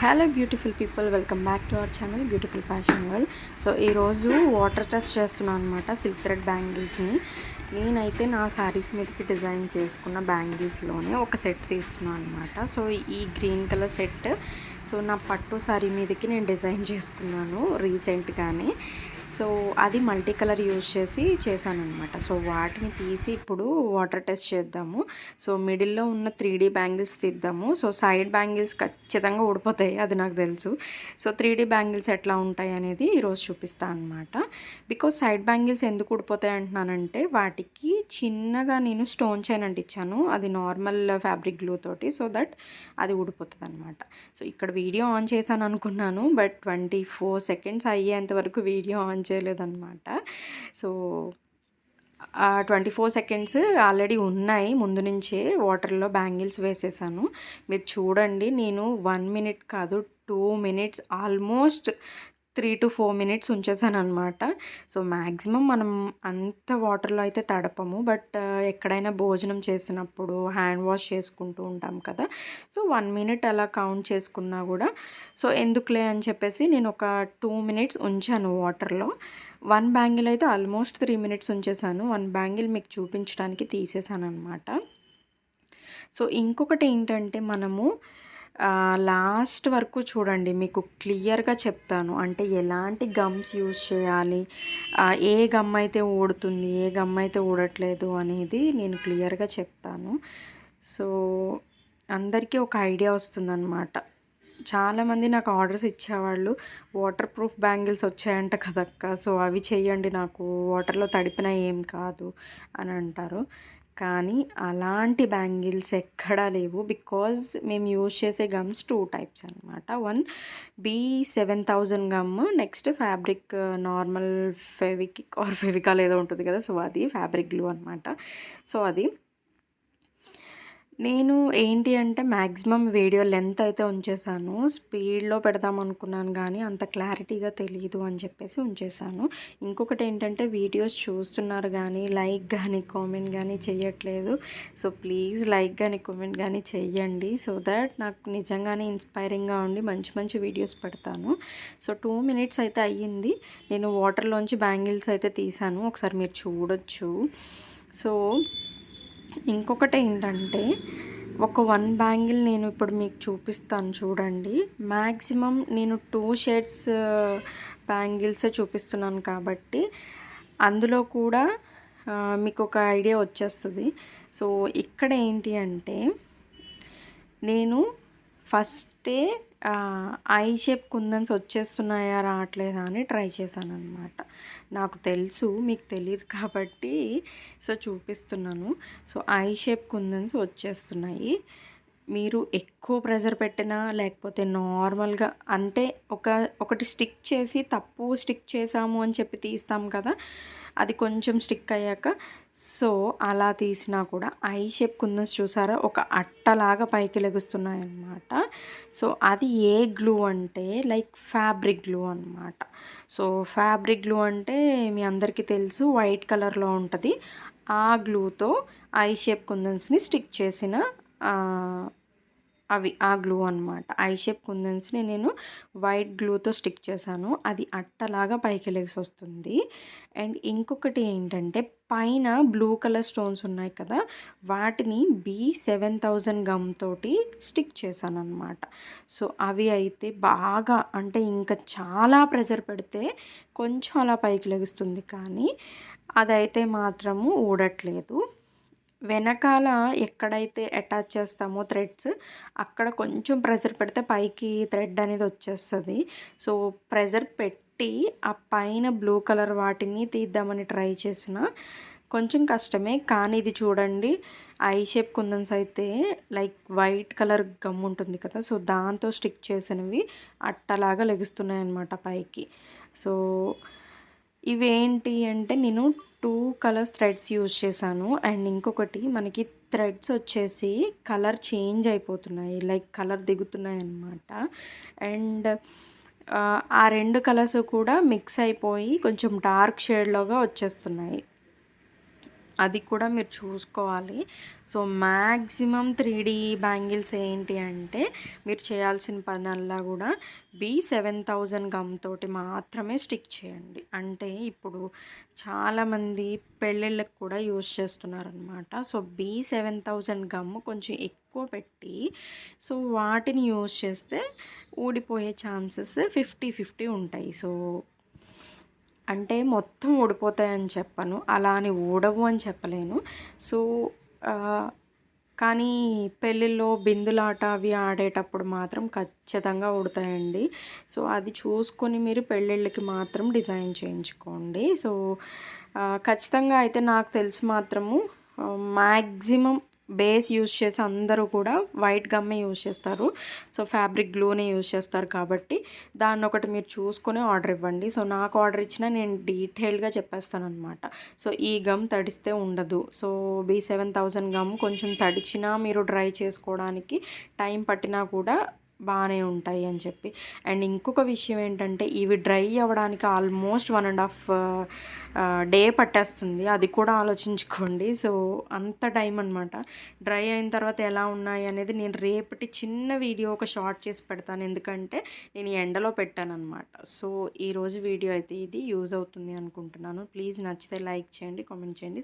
Hello beautiful people welcome back to our channel beautiful fashion world so ఈరోజు water test చేస్తున్నాను అనమాట silk thread బ్యాంగిల్స్ని నేనైతే నా శారీస్ మీదకి డిజైన్ చేసుకున్న బ్యాంగిల్స్లోనే ఒక సెట్ తీస్తున్నాను అనమాట సో ఈ గ్రీన్ కలర్ సెట్ సో నా పట్టు శారీ మీదకి నేను డిజైన్ చేసుకున్నాను రీసెంట్గానే సో అది మల్టీ కలర్ యూజ్ చేసి చేశాను అనమాట సో వాటిని తీసి ఇప్పుడు వాటర్ టెస్ట్ చేద్దాము. సో మిడిల్లో ఉన్న త్రీ డీ బ్యాంగిల్స్ తీద్దాము. సో సైడ్ బ్యాంగిల్స్ ఖచ్చితంగా ఊడిపోతాయి అది నాకు తెలుసు. సో త్రీ డీ బ్యాంగిల్స్ ఎట్లా ఉంటాయి అనేది ఈరోజు చూపిస్తాను అనమాట బికాస్ సైడ్ బ్యాంగిల్స్ ఎందుకు ఊడిపోతాయి అంటున్నానంటే వాటికి చిన్నగా నేను స్టోన్ చైన్ అంటించాను అది నార్మల్ ఫ్యాబ్రిక్ గ్లూ తోటి సో దట్ అది ఊడిపోతుంది అనమాట సో ఇక్కడ వీడియో ఆన్ చేశాను అనుకున్నాను బట్ ట్వంటీ ఫోర్ సెకండ్స్ అయ్యేంత వరకు వీడియో ఆన్ చేయలేదన్నమాట. So twenty four seconds already ఉన్నాయి. ముందు నుంచే వాటర్లో బ్యాంగిల్స్ వేసేసాను. మీరు చూడండి నేను వన్ మినిట్ కాదు two minutes almost three to four minutes ఉంచేసాను అనమాట సో మ్యాక్సిమం మనం అంత వాటర్లో అయితే తడపము. బట్ ఎక్కడైనా భోజనం చేసినప్పుడు హ్యాండ్ వాష్ చేసుకుంటూ ఉంటాం కదా. సో వన్ మినిట్ అలా కౌంట్ చేసుకున్నా కూడా సో ఎందుకులే అని చెప్పేసి నేను ఒక టూ మినిట్స్ ఉంచాను వాటర్లో. వన్ బ్యాంగిల్ అయితే ఆల్మోస్ట్ త్రీ మినిట్స్ ఉంచేసాను. వన్ బ్యాంగిల్ మీకు చూపించడానికి తీసేసాను అనమాట సో ఇంకొకటి ఏంటంటే మనము లాస్ట్ వరకు చూడండి మీకు క్లియర్గా చెప్తాను. అంటే ఎలాంటి గమ్స్ యూజ్ చేయాలి? ఏ గమ్ అయితే ఊడుతుంది ఏ గమ్ అయితే ఊడట్లేదు అనేది నేను క్లియర్గా చెప్తాను. సో అందరికీ ఒక ఐడియా వస్తుందన్నమాట. చాలామంది నాకు ఆర్డర్స్ ఇచ్చేవాళ్ళు వాటర్ ప్రూఫ్ బ్యాంగిల్స్ వచ్చాయంట కదక్క సో అవి చేయండి నాకు వాటర్లో తడిపిన ఏం కాదు అని అంటారు. కానీ అలాంటి బ్యాంగిల్స్ ఎక్కడా లేవు బికాజ్ మేము యూజ్ చేసే గమ్స్ టూ టైప్స్ అనమాట one B seven thousand gum next fabric normal Fevikwik or Fevicol ఏదో ఉంటుంది కదా సో అది ఫ్యాబ్రిక్ గ్లూ అనమాట సో అది నేను ఏంటి అంటే మ్యాక్సిమం వీడియో లెంత్ అయితే ఉంచేసాను స్పీడ్లో పెడదాం అనుకున్నాను కానీ అంత క్లారిటీగా తెలియదు అని చెప్పేసి ఉంచేసాను ఇంకొకటి ఏంటంటే వీడియోస్ చూస్తున్నారు కానీ లైక్ కానీ కామెంట్ కానీ చేయట్లేదు సో ప్లీజ్ లైక్ కానీ కామెంట్ కానీ చెయ్యండి. సో దట్ నాకు నిజంగానే ఇన్స్పైరింగ్గా ఉండి మంచి మంచి వీడియోస్ పెడతాను. సో టూ మినిట్స్ అయితే అయ్యింది. నేను వాటర్లోంచి బ్యాంగిల్స్ అయితే తీసాను ఒకసారి మీరు చూడొచ్చు. సో ఇంకొకటి ఏంటంటే ఒక వన్ బ్యాంగిల్ నేను ఇప్పుడు మీకు చూపిస్తాను చూడండి. మ్యాక్సిమం నేను టూ షేడ్స్ బ్యాంగిల్సే చూపిస్తున్నాను కాబట్టి అందులో కూడా మీకు ఒక ఐడియా వచ్చేస్తుంది. సో ఇక్కడ ఏంటి అంటే నేను ఫస్టే ఐ షేప్ కుందన్స్ వచ్చేస్తున్నాయా రావట్లేదా అని ట్రై చేశాను అనమాట నాకు తెలుసు మీకు తెలియదు కాబట్టి సో చూపిస్తున్నాను. సో ఐ షేప్ కుందన్స్ వచ్చేస్తున్నాయి. మీరు ఎక్కువ ప్రెజర్ పెట్టినా లేకపోతే నార్మల్గా అంటే ఒక ఒకటి స్టిక్ చేసి తప్పు స్టిక్ చేసాము అని చెప్పి తీస్తాం కదా అది కొంచెం స్టిక్ అయ్యాక సో అలా తీసినా కూడా ఐ షేప్ కుందన్స్ చూసారా? ఒక అట్టలాగా పైకి లెగుస్తున్నాయి అన్నమాట సో అది ఏ గ్లూ అంటే లైక్ ఫ్యాబ్రిక్ గ్లూ అనమాట సో ఫ్యాబ్రిక్ గ్లూ అంటే మీ అందరికీ తెలుసు వైట్ కలర్లో ఉంటుంది. ఆ గ్లూతో ఐ షేప్ కుందన్స్ని స్టిక్ చేసిన అవి ఆ గ్లూ అనమాట ఐ షేప్ కుందన్స్ని నేను వైట్ గ్లూతో స్టిక్ చేశాను. అది అట్టలాగా పైకి లెగ్స్ వస్తుంది అండ్ ఇంకొకటి ఏంటంటే పైన బ్లూ కలర్ స్టోన్స్ ఉన్నాయి కదా వాటిని బి సెవెన్ థౌజండ్ గమ్ తోటి స్టిక్ చేశాను అనమాట సో అవి అయితే బాగా అంటే ఇంకా చాలా ప్రెజర్ పెడితే కొంచెం అలా పైకి లెగుస్తుంది కానీ అదైతే మాత్రము ఊడట్లేదు. వెనకాల ఎక్కడైతే అటాచ్ చేస్తామో థ్రెడ్స్ అక్కడ కొంచెం ప్రెజర్ పెడితే పైకి థ్రెడ్ అనేది వచ్చేస్తుంది. సో ప్రెజర్ పెట్టి ఆ పైన బ్లూ కలర్ వాటిని తీద్దామని ట్రై చేసిన కొంచెం కష్టమే. కానీ ఇది చూడండి ఐ షేప్ కుందన్స్ అయితే లైక్ వైట్ కలర్ గమ్ ఉంటుంది కదా సో దాంతో స్టిక్ చేసినవి అట్టలాగా లెగుస్తున్నాయి అన్నమాట పైకి. సో ఇవేంటి అంటే నేను టూ కలర్స్ థ్రెడ్స్ యూజ్ చేశాను. అండ్ ఇంకొకటి మనకి థ్రెడ్స్ వచ్చేసి కలర్ చేంజ్ అయిపోతున్నాయి. లైక్ కలర్ దిగుతున్నాయి అన్నమాట. అండ్ ఆ రెండు కలర్స్ కూడా మిక్స్ అయిపోయి కొంచెం డార్క్ షేడ్లోగా వచ్చేస్తున్నాయి. అది కూడా మీరు చూసుకోవాలి. So maximum three D bangles ఏంటి అంటే మీరు చేయాల్సిన పనల్లా కూడా బీ సెవెన్ థౌజండ్ గమ్ తోటి మాత్రమే స్టిక్ చేయండి. అంటే ఇప్పుడు చాలామంది పెళ్ళిళ్ళకి కూడా యూజ్ చేస్తున్నారనమాట so B seven thousand gum కొంచెం ఎక్కువ పెట్టి సో వాటిని యూజ్ చేస్తే ఊడిపోయే ఛాన్సెస్ ఫిఫ్టీ ఫిఫ్టీ ఉంటాయి. సో అంటే మొత్తం ఊడిపోతాయని చెప్పను. అలా అని ఊడవు అని చెప్పలేను. సో కానీ పెళ్ళిళ్ళలో బిందులాట అవి ఆడేటప్పుడు మాత్రం ఖచ్చితంగా ఉడతాయండి సో అది చూసుకొని మీరు పెళ్ళిళ్ళకి మాత్రం డిజైన్ చేయించుకోండి. సో ఖచ్చితంగా అయితే నాకు తెలిసి మాత్రము మ్యాక్సిమం బేస్ యూజ్ చేసి అందరూ కూడా వైట్ గమ్మే యూజ్ చేస్తారు. సో ఫ్యాబ్రిక్ గ్లూనే యూజ్ చేస్తారు కాబట్టి దాన్ని ఒకటి మీరు చూసుకొని ఆర్డర్ ఇవ్వండి. సో నాకు ఆర్డర్ ఇచ్చినా నేను డీటెయిల్గా చెప్పేస్తాను అనమాట సో ఈ గమ్ తడిస్తే ఉండదు. So B seven thousand gum కొంచెం తడిచినా మీరు డ్రై చేసుకోవడానికి టైం పట్టినా కూడా బాగానే ఉంటాయి అని చెప్పి. అండ్ ఇంకొక విషయం ఏంటంటే ఇవి డ్రై అవ్వడానికి almost one and half day పట్టేస్తుంది. అది కూడా ఆలోచించుకోండి. సో అంత టైం అనమాట డ్రై అయిన తర్వాత ఎలా ఉన్నాయి అనేది నేను రేపటి చిన్న వీడియో ఒక షార్ట్ చేసి పెడతాను. ఎందుకంటే నేను ఎండలో పెట్టాను అనమాట సో ఈరోజు వీడియో అయితే ఇది. యూజ్ అవుతుంది అనుకుంటున్నాను. ప్లీజ్ నచ్చితే లైక్ చేయండి కామెంట్ చేయండి.